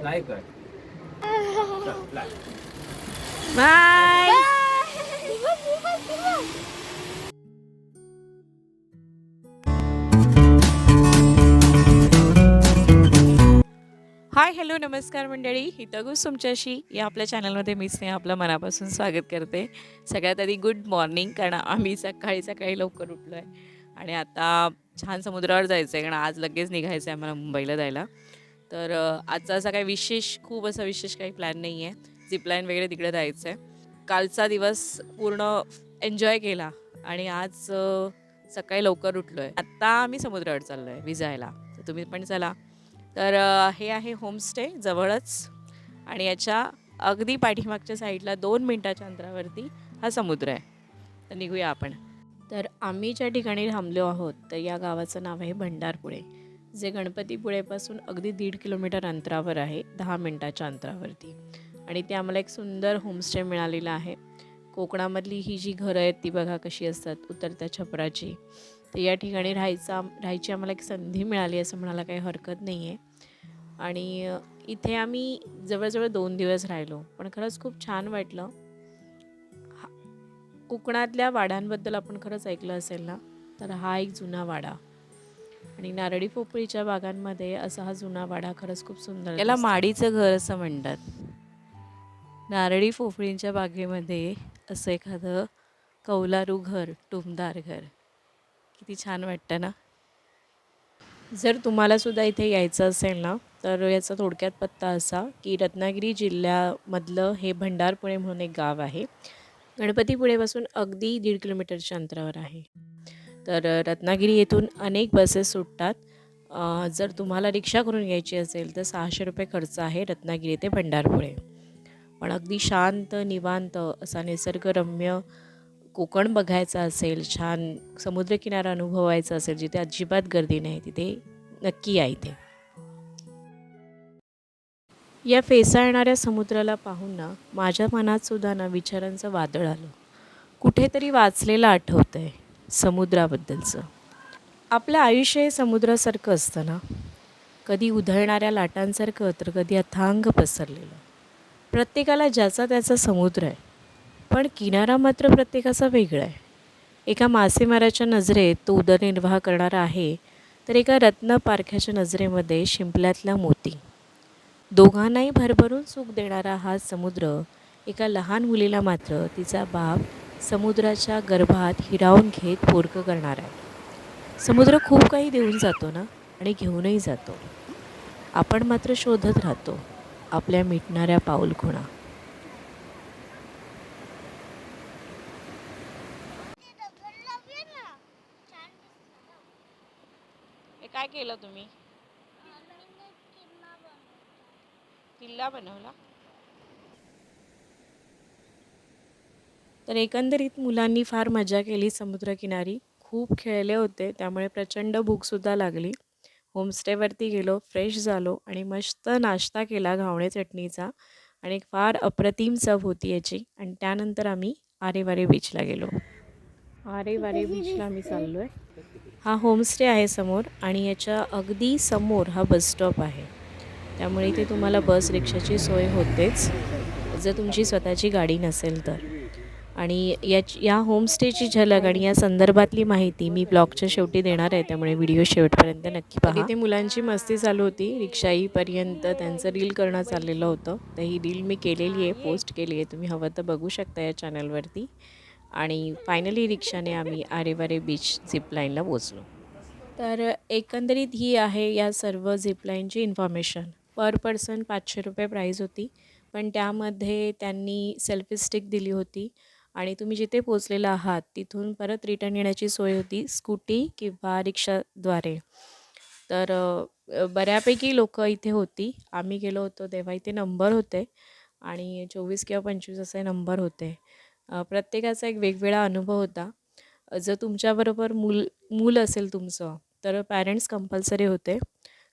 Fly कर चल, fly bye hi hello नमस्कार मंडळी. हितगुस तुमच्याशी. या आपल्या चॅनलमध्ये मी स्नेहा आपलं मनापासून स्वागत करते. सगळ्यात आधी गुड मॉर्निंग कारण आम्ही सकाळी सकाळी लवकर उठलो आहे आणि आता छान समुद्रावर जायचं आहे कारण आज लगेच निघायचं आहे आम्हाला मुंबईला जायला. तर आजचा असा काही विशेष खूप असा विशेष काही प्लॅन नाही आहे झिपलाईन वगैरे तिकडे जायचं आहे कालचा दिवस पूर्ण एन्जॉय केला आणि आज सकाळी लवकर उठलो आहे आत्ता आम्ही समुद्रावर चाललो आहे विजायला. तर तुम्ही पण चला. तर हे आहे होमस्टे जवळच आणि याच्या अगदी पाठीमागच्या साईडला दोन मिनटाच्या अंतरावरती हा समुद्र आहे. तर निघूया आपण. तर आम्ही ज्या ठिकाणी थांबलो आहोत तर या गावाचं नाव आहे भंडारपुळे. जे गणपतीपुळेपासून अगदी दीड किलोमीटर अंतरावर आहे दहा मिनटाच्या अंतरावरती. आणि ते आम्हाला एक सुंदर होमस्टे मिळालेलं आहे. कोकणामधली ही जी घरं आहेत ती बघा कशी असतात उतरत्या छपराची. तर या ठिकाणी राहायचा राहायची आम्हाला एक संधी मिळाली असं म्हणायला काही हरकत नाही आहे आणि इथे आम्ही जवळजवळ दोन दिवस राहिलो. पण खरंच खूप छान वाटलं. हा- कोकणातल्या वाड्यांबद्दल आपण खरंच ऐकलं असेल ना तर हा एक जुना वाडा. आणि नारळी पोपळीच्या बागांमध्ये असा हा जुना वाडा खरंच खूप सुंदर याला माडीचं घर असं म्हणतात. नारळी पोफळींच्या बागेमध्ये असं एखादं कौलारू घर टुमदार घर. किती छान वाटतं ना? जर तुम्हाला सुद्धा इथे यायचं असेल ना तर याचा थोडक्यात पत्ता असा की रत्नागिरी जिल्ह्यामधलं हे भंडारपुळे म्हणून एक गाव आहे. गणपतीपुळेपासून अगदी दीड किलोमीटरच्या अंतरावर आहे. तर रत्नागिरी येथून अनेक बसेस सुटतात. जर तुम्हाला रिक्षा करून यायची असेल तर सहाशे रुपये खर्च आहे रत्नागिरी ते भंडारपुळे. पण अगदी शांत निवांत असा निसर्गरम्य कोकण बघायचा असेल छान समुद्रकिनारा अनुभवायचा असेल जिथे अजिबात गर्दी नाही तिथे नक्की या इथे. या फेसाळणाऱ्या समुद्राला पाहून ना माझ्या मनात सुद्धा ना विचारांचं वादळ आलं. कुठेतरी वाचलेलं आठवतं आहे समुद्राबद्दलचं. आपलं आयुष्य हे समुद्रासारखं असतं ना? कधी उधळणाऱ्या लाटांसारखं तर कधी अथांग पसरलेलं. प्रत्येकाला ज्याचा त्याचा समुद्र आहे. पण किनारा मात्र प्रत्येकाचा वेगळा आहे. एका मासेमाराच्या नजरेत तो उदरनिर्वाह करणारा आहे तर एका रत्न पारख्याच्या नजरेमध्ये शिंपल्यातला मोती. दोघांनाही भरभरून सुख देणारा हा समुद्र एका लहान मुलीला मात्र तिचा बाप समुद्राच्या गर्भात हिरावून घेत पोरकं करणार आहे. समुद्र खूप काही देऊन जातो ना? आणि घेऊनही जातो. आपण मात्र शोधत राहतो आपल्या मिटणाऱ्या पाऊलखुणा हे काय केलं तुम्ही? किल्ला बनवला. तर एकंदरीत मुलांनी फार मजा केली समुद्रकिनारी. खूप खेळले होते त्यामुळे प्रचंड भूकसुद्धा लागली. होमस्टेवरती गेलो फ्रेश झालो आणि मस्त नाश्ता केला घावणे चटणीचा. आणि एक फार अप्रतिम चव होती याची. आणि त्यानंतर आम्ही आरेवारे बीचला गेलो. आरेवारे बीचला आम्ही चाललो आहे हा होमस्टे आहे समोर आणि याच्या अगदी समोर हा बस स्टॉप आहे. त्यामुळे इथे तुम्हाला बस रिक्षाची सोय होतेच. जर तुमची स्वतःची गाडी नसेल तर. आणि याच या होमस्टेची झलक आणि या संदर्भातली माहिती मी ब्लॉगच्या शेवटी देणार आहे त्यामुळे व्हिडिओ शेवटपर्यंत नक्की पहा. इथे मुलांची मस्ती चालू होती. रिक्षा येईपर्यंत त्यांचं रील करणं चाललेलं होतं. तर ही रील मी केलेली आहे पोस्ट केली आहे. तुम्ही हवं तर बघू शकता या चॅनलवरती आणि फायनली रिक्षाने आम्ही आरेवारे बीच झिपलाईनला पोचलो तर एकंदरीत ही आहे या सर्व झिपलाईनची इन्फॉर्मेशन पर पर्सन पाचशे रुपये प्राईज होती. पण त्यामध्ये त्यांनी सेल्फी स्टिक दिली होती. आणि तुम्ही जिथे पोचलेला आहात तिथून परत रिटर्न येण्याची सोय होती स्कूटी किंवा रिक्षाद्वारे. तर बऱ्यापैकी लोक इथे होती. आम्ही गेलो होतो तेव्हा इथे नंबर होते आणि चोवीस किंवा पंचवीस असे नंबर होते. प्रत्येकाचा एक वेगवेगळा अनुभव होता. जर तुमच्याबरोबर मूल मूल असेल तुमचं तर पॅरेंट्स कंपल्सरी होते.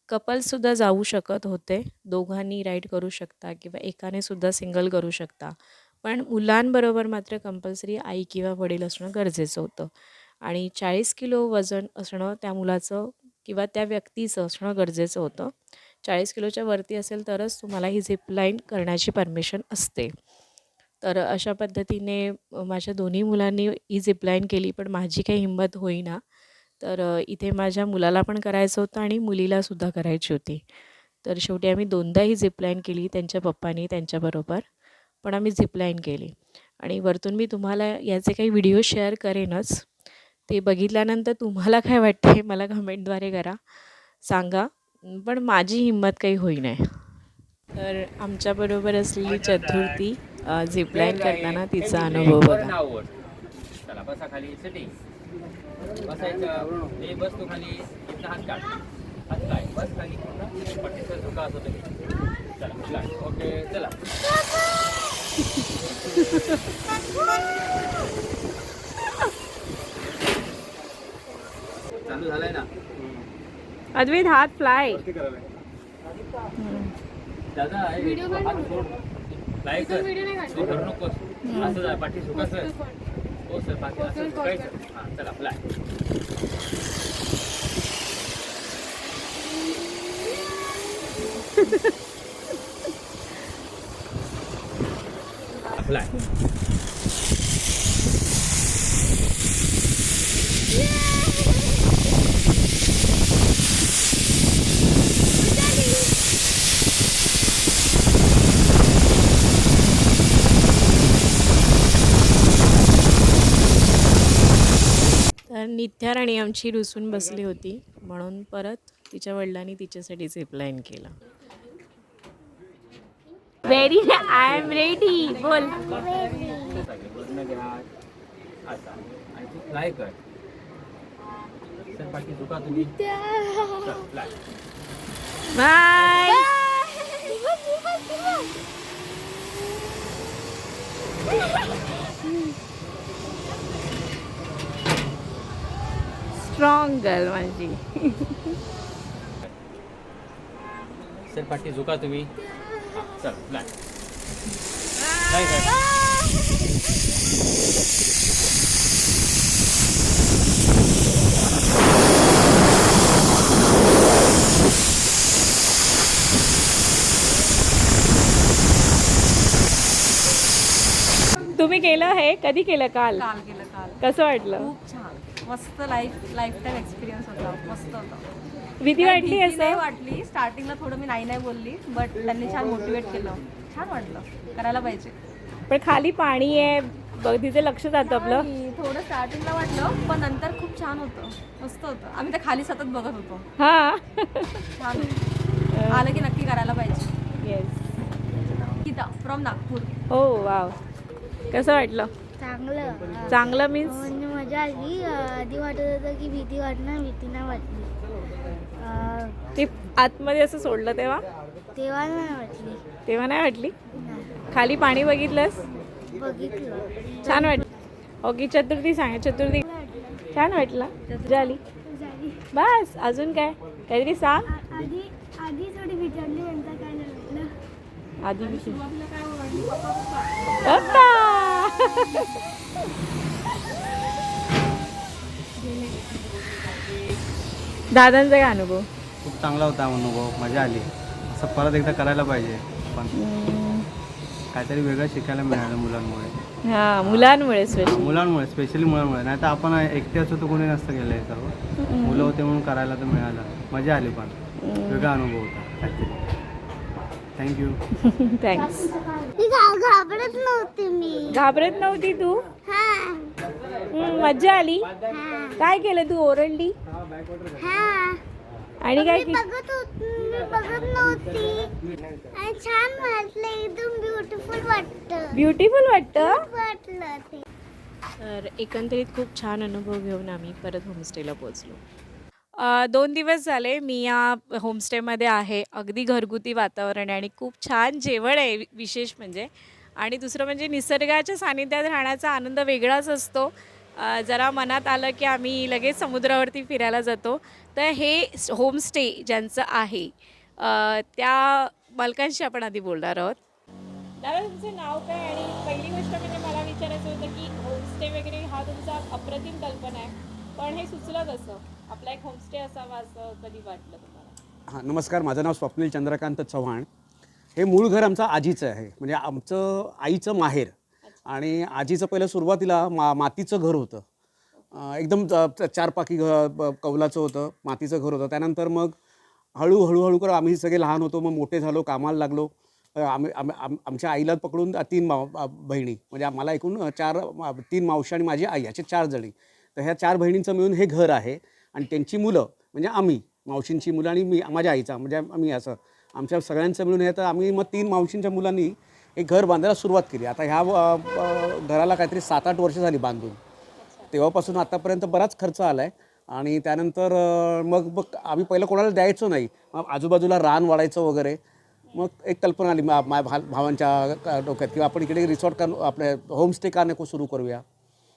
कपल्ससुद्धा जाऊ शकत होते. दोघांनी राईड करू शकता किंवा एकाने सुद्धा सिंगल करू शकता. पण मुलांबरोबर मात्र कंपल्सरी आई किंवा वडील असणं गरजेचं होतं. आणि चाळीस किलो वजन असणं त्या मुलाचं किंवा त्या व्यक्तीचं असणं गरजेचं होतं. चाळीस किलोच्या वरती असेल तरच तुम्हाला ही झिपलाईन करण्याची परमिशन असते. तर अशा पद्धतीने माझ्या दोन्ही मुलांनी ही झिपलाईन केली पण माझी काही हिंमत होईना. तर इथे माझ्या मुलाला पण करायचं होतं आणि मुलीलासुद्धा करायची होती. तर शेवटी आम्ही दोनदा ही झिपलाईन केली त्यांच्या पप्पानी त्यांच्याबरोबर पण आम्ही झिपलाईन केली. आणि वरतून मी तुम्हाला याचे काही व्हिडिओ शेअर करेनच. ते बघितल्यानंतर तुम्हाला काय वाटते मला कमेंटद्वारे करा. सांगा. पण माझी हिंमत काही होई नाही तर आमच्याबरोबर असलेली चतुर्थी झिपलाईन करताना तिचा अनुभव बघा. चला बसा खाली बसायचं. बस तू खाली. हात काढ. हात काय बस खाली. पूर्ण पट्टीचा धोका असतो चला. ओके चला. चालू झालाय ना. अद्वैत हात फ्लाय दादा फ्लाय कर. नकोस असं जा पाठी हो सर पाठी असं. झुकायचं हां चला फ्लाय तर नित्याराणी आमची रुसून बसली होती. म्हणून परत तिच्या वडिलांनी तिच्यासाठी झिपलाईन केलं. व्हेरी आय एम रेडी बोल. कर झुका तुम्ही फ्लाय बाय स्ट्रॉंग गर्ल माझी. सर पाठी झुका तुम्ही. चल तुम्ही केलं हे? कधी केलं काल? काल केलं काल. कसं वाटलं? खूप छान. मस्त लाईफ लाईफ टाईम एक्सपिरियन्स होता. मस्त होता. भीती वाटली भीती नाही असं? वाटली. स्टार्टिंगला थोडं मी नाही नाही बोलली बट त्यांनी छान मोटिवेट केलं. छान वाटलं. करायला पाहिजे. पण खाली पाणी आहे बघ तिथे लक्ष जातं आपलं. आणि थोडं स्टार्टिंगला वाटलं पण नंतर खूप छान होतं. मस्त होतं. आम्ही त्या खाली सतत बघत होतो. हा. छान होतं. आलं की नक्की करायला पाहिजे. Yes Geeta from Nagpur. हो वाव कसं वाटलं? चांगलं. चांगलं मीन्स मजा आली. आधी वाटत होतं की भीती वाटणार भीती नाही वाटली. ते आतमध्ये असं सोडलं तेव्हा? तेव्हा नाही वाटली. तेव्हा नाही वाटली. खाली पाणी बघितलंस? बघितलं. छान वाटलं ओके चतुर्थी सांग चतुर्थी. छान वाटलं. झाली. बस अजून काय? काहीतरी सांग. आधी आधी थोडी नंतर काय वाटलं आधी पप्पा दादांचा काय अनुभव? खूप चांगला होता हा अनुभव मजा आली. असं परत एकदा करायला पाहिजे पण काहीतरी वेगळं शिकायला मिळालं मुलांमुळे. हा मुलांमुळे स्पेशल मुलांमुळे स्पेशली मुलांमुळे. नाही तर आपण एकटे असतो तर कोणी नसतं गेलं हे सर्व. मुलं होते म्हणून करायला तर मिळालं. मजा आली पण. वेगळा अनुभव होता. काहीतरी थँक्यू थँक्स घाबरत नव्हते मी. घाबरत नव्हती तू? हा. हम्म, मज्जा आली. काय केलं तू ओरडली? हा. आणि काय? बघत होत मी बघत नव्हती. आणि छान वाटलं एकदम ब्युटिफुल वाटतं. ब्युटिफुल वाटतं? वाटलं ते. तर एकंदरीत खूप छान अनुभव घेऊन आम्ही परत होमस्टेला पोचलो अ, दोन दिवस झाले मी या होमस्टेमध्ये आहे. अगदी घरगुती वातावरण आहे आणि खूप छान जेवण आहे वि- विशेष म्हणजे. आणि दुसरं म्हणजे निसर्गाच्या सानिध्यात राहण्याचा आनंद वेगळाच असतो. जरा मनात आलं की आम्ही लगेच समुद्रावरती फिरायला जातो. तर हे होमस्टे ज्यांचं आहे त्या मालकांशी आपण आधी बोलणार आहोत. दादा तुमचं नाव काय? आणि पहिली गोष्ट म्हणजे मला विचारायचं होतं की होमस्टे वगैरे हा तुमचा अप्रतिम कल्पना आहे. पण हे सुचलं कसं आपला एक होमस्टे असावा असं कधी वाटलं तुम्हाला? हां नमस्कार. माझं नाव स्वप्नील चंद्रकांत चव्हाण. हे मूळ घर आमचं आजीचं आहे. म्हणजे आमचं आईचं माहेर आणि आजीचं पहिलं सुरुवातीला मा मातीचं घर होतं. एकदम चारपाकी घ ब- कौलाचं होतं मातीचं घर होतं. त्यानंतर मग हळू हळूहळू कर आम्ही सगळे लहान होतो मग मोठे झालो कामाला लागलो. आम्ही आम- आमच्या आईला पकडून तीन माव बहिणी म्हणजे आम्हाला एकूण चार तीन मावशी आणि माझी आई असे चार जणी. तर ह्या चार बहिणींचं मिळून हे घर आहे आणि त्यांची मुलं म्हणजे आम्ही मावशींची मुलं आणि मी माझ्या आईचा म्हणजे आम्ही असं आमच्या सगळ्यांचं मिळून हे तर आम्ही मग तीन मावशींच्या मुलांनी एक घर बांधायला सुरुवात केली. आता ह्या घराला काहीतरी सात आठ वर्ष झाली बांधून. तेव्हापासून आतापर्यंत बराच खर्च आला आहे आणि त्यानंतर मग मग आम्ही पहिलं कोणाला द्यायचो नाही. मग आजूबाजूला रान वाढायचं वगैरे. मग एक कल्पना आली मा- माझ्या भा भावांच्या डोक्यात किंवा आपण इकडे रिसॉर्ट का आपल्या होमस्टे का नको सुरू करूया?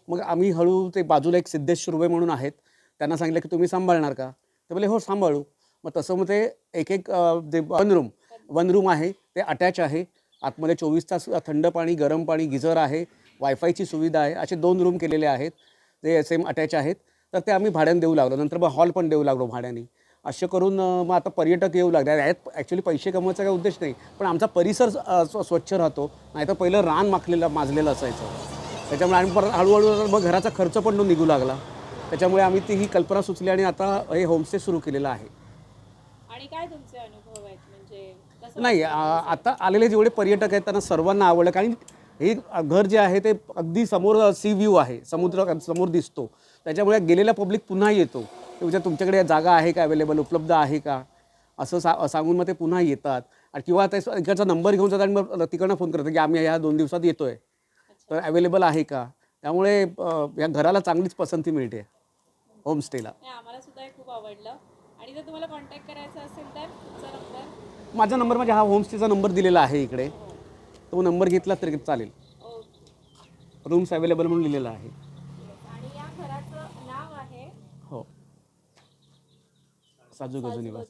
मग आम्ही हळू ते बाजूला एक सिद्धेश सुर्वे म्हणून आहेत. त्यांना सांगितलं की तुम्ही सांभाळणार का? ते बोले हो सांभाळू. मग तसं मग ते एक एक जे वन रूम वन रूम आहे ते अटॅच आहे. आतमध्ये चोवीस तास थंड पाणी गरम पाणी गिझर आहे वायफायची सुविधा आहे असे दोन रूम केलेले आहेत जे सेम अटॅच आहेत. तर ते आम्ही भाड्याने देऊ लागलो. नंतर मग हॉल पण देऊ लागलो भाड्याने. असे करून मग आता पर्यटक येऊ लागले. यात ॲक्च्युली पैसे कमवायचा काही उद्देश नाही. पण आमचा परिसर स्व- स्वच्छ राहतो. नाहीतर पहिलं रान माखलेलं माजलेलं असायचं. त्याच्यामुळे आम्ही परत हळूहळू मग घराचा खर्च पण तो निघू लागला. त्याच्यामुळे आम्ही ती ही कल्पना सुचली आणि आता हे होमस्टे सुरू केलेलं आहे. आणि काय तुमचे अनुभव आहेत? म्हणजे नाही आता आलेले जेवढे पर्यटक आहेत त्यांना सर्वांना आवडलं कारण हे घर जे आहे ते अगदी समोर सी व्ह्यू आहे. समुद्र समोर दिसतो. त्याच्यामुळे गेलेला पब्लिक पुन्हा येतो. विचार तुमच्याकडे जागा आहे का अवेलेबल उपलब्ध आहे का? असं सा सांगून मग ते पुन्हा येतात. आणि किंवा ते इकडचा नंबर घेऊन जातात आणि मग तिकडनं फोन करतात की आम्ही ह्या दोन दिवसात येतो आहे तर अवेलेबल आहे का? त्यामुळे या घराला चांगलीच पसंती मिळते. होमस्टेला आम्हाला सुद्धा खूप आवडलं. आणि जर तुम्हाला कॉन्टॅक्ट करायचा असेल तर तुमचा नंबर माझा नंबर म्हणजे हा होमस्टेचा नंबर दिलेला आहे इकडे. तो नंबर घेतला तरी चालेल. ओके. रूम्स अवेलेबल म्हणून लिहिलेलं आहे. आणि या घराचं नाव आहे? हो. साजू गजू निवास.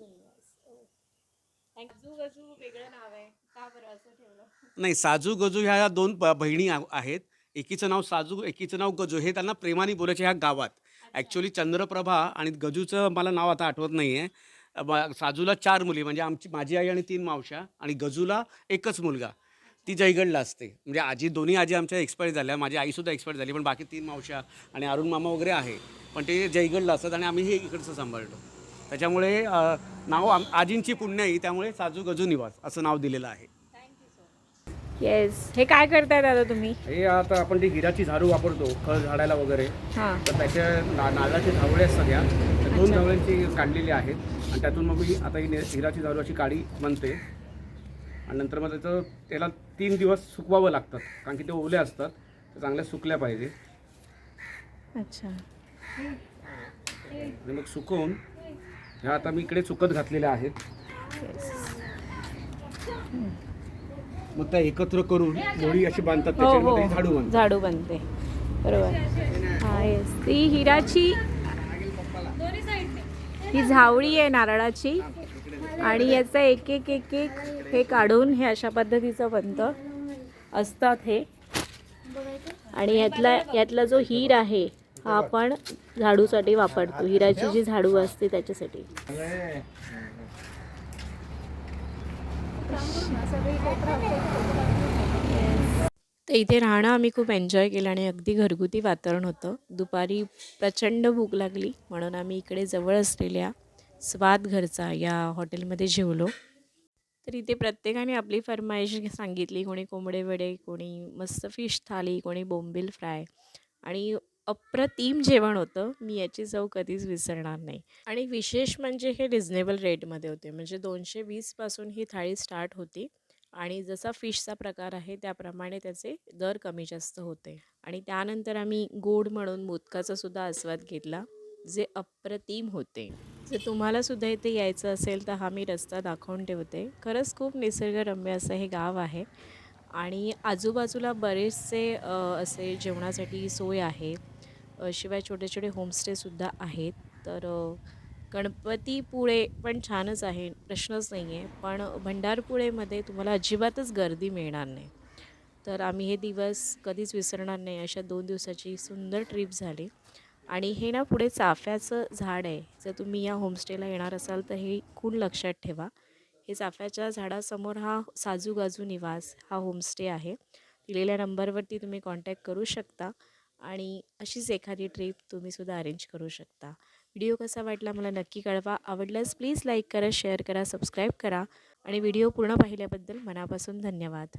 थँक्यू गजू वेगळं नाव आहे. का बरं असं ठेवलं? नाही साजू गजू ह्या दोन ब- बहिणी आ- आहेत. एकीचं नाव साजू एकीचं नाव गजू. हे त्यांना प्रेमाने बोलायचे ह्या गावात. ॲक्च्युली चंद्रप्रभा आणि गजूचं मला नाव आता आठवत नाही आहे साजूला चार मुली म्हणजे आमची माझी आई आणि तीन मावशा आणि गजूला एकच मुलगा. ती जयगडला असते. म्हणजे आजी दोन्ही आजी आमच्या एक्सपायर झाल्या. माझी आईसुद्धा एक्सपायर झाली पण बाकी तीन मावशा आणि अरुण मामा वगैरे आहे. पण ते जयगडला असतात आणि आम्ही हे इकडचं सांभाळतो. त्याच्यामुळे नाव आम आजींची पुण्य आहे. त्यामुळे साजू गजू निवास असं नाव दिलेलं आहे. येस हे काय करताय दादा तुम्ही? हे आता आपण ती हिराची झाडू वापरतो फळ झाडायला वगैरे हां. तर त्याच्या ना नारळाची झावळे आहेत सगळ्या त्या दोन झावळ्यांची काढलेली आहेत. आणि त्यातून मग मी आता ही ने- हिराची झाडू अशी काडी बनते. आणि नंतर मग त्याचं त्याला तीन दिवस सुकवावं लागतात कारण की ते ओले असतात. ते चांगल्या सुकल्या पाहिजे. अच्छा. आणि मग सुकवून ह्या आता मी इकडे सुकत घातलेल्या आहेत. मग त्या एकत्र करून मोडी अशी बांधतात हो हो. त्याच्यामध्ये झाडू बांधतात. झाडू बनते बरोबर. हा येस. ती हिराची ही झावळी आहे नारळाची. आणि याचं एक एक एक एक हे काढून हे अशा पद्धतीचं बनतं. असतात हे. आणि यातला यातला जो हीर आहे हा आपण झाडूसाठी वापरतो. हिराची जी झाडू असते त्याच्यासाठी. तर इथे राहणं आम्ही खूप एन्जॉय केलं आणि अगदी घरगुती वातावरण होतं. दुपारी प्रचंड भूक लागली म्हणून आम्ही इकडे जवळ असलेल्या स्वाद घरचा या हॉटेलमध्ये जेवलो. तर इथे प्रत्येकाने आपली फरमाईश सांगितली कोणी कोंबडे वडे कोणी मस्त फिश थाली कोणी बोंबील फ्राय. आणि अप्रतिम जेवण होतं मी याची चव कधीच विसरणार नाही. आणि विशेष म्हणजे हे रिझनेबल रेटमध्ये होते. म्हणजे दोनशे वीसपासून ही थाळी स्टार्ट होती. आणि जसा फिशचा प्रकार आहे त्याप्रमाणे त्याचे दर कमी जास्त होते. आणि त्यानंतर आम्ही गोड म्हणून मोदकाचा सुद्धा आस्वाद घेतला जे अप्रतिम होते. जर तुम्हाला सुद्धा इथे यायचं असेल तर हा मी रस्ता दाखवून ठेवते. खरंच खूप निसर्गरम्य असं हे गाव आहे. आणि आजूबाजूला बरेचसे असे जेवणासाठी सोय आहे. शिवाय छोटे छोटे होमस्टेसुद्धा आहेत. तर गणपतीपुळे पण छानच आहे प्रश्नच नाही आहे पण भंडारपुळेमध्ये तुम्हाला अजिबातच गर्दी मिळणार नाही. तर आम्ही हे दिवस कधीच विसरणार नाही. अशा दोन दिवसाची सुंदर ट्रिप झाली. आणि हे ना पुढे चाफ्याचं झाड आहे. जर तुम्ही या होमस्टेला येणार असाल तर हे खूण लक्षात ठेवा. हे चाफ्याच्या झाडासमोर हा साजूगाजू निवास हा होमस्टे आहे. दिलेल्या नंबरवरती तुम्ही कॉन्टॅक्ट करू शकता. आणि अशीच एखादी ट्रिप तुम्हीसुद्धा अरेंज करू शकता. व्हिडिओ कसा वाटला मला नक्की कळवा. आवडल्यास प्लीज लाईक करा शेअर करा सबस्क्राईब करा आणि व्हिडिओ पूर्ण पाहिल्याबद्दल मनापासून धन्यवाद.